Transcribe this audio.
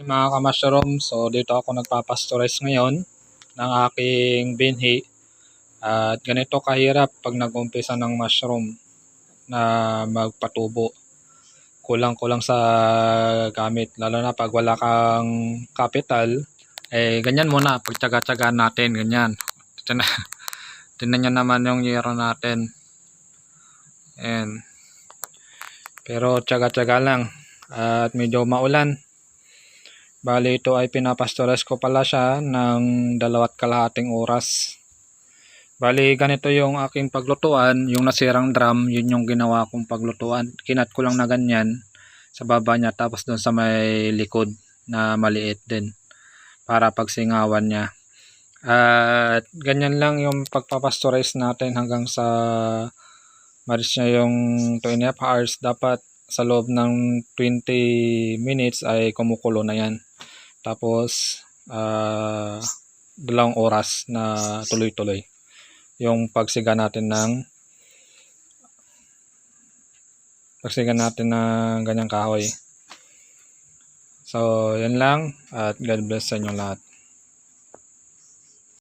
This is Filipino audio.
Mga ka-mushroom, so dito ako nagpapastorize ngayon ng aking binhi. At ganito kahirap pag nag-umpisa ng mushroom na magpatubo. Kulang-kulang sa gamit, lalo na pag wala kang capital. Eh, ganyan muna, pagtsaga-tsagaan natin, ganyan. Tignan nyo naman yung yero natin. Ayan. Pero tsaga-tsaga lang. At medyo maulan. Bali ito ay pinapastores ko pala siya ng dalawat kalahating oras. Bali ganito yung aking paglutuan, yung nasirang drum, yun yung ginawa kong paglutuan. Kinat ko lang na ganyan sa baba niya tapos doon sa may likod na maliit din para pagsingawan niya. At ganyan lang yung pagpapastorize natin hanggang sa maris niya yung 2 and a half hours. Dapat sa loob ng 20 minutes ay kumukulo na yan. Tapos, ah, dalawang oras na tuloy-tuloy. Yung pagsiga natin ng pagsiga natin ng ganyang kahoy. So, yan lang at God bless sa inyo lahat.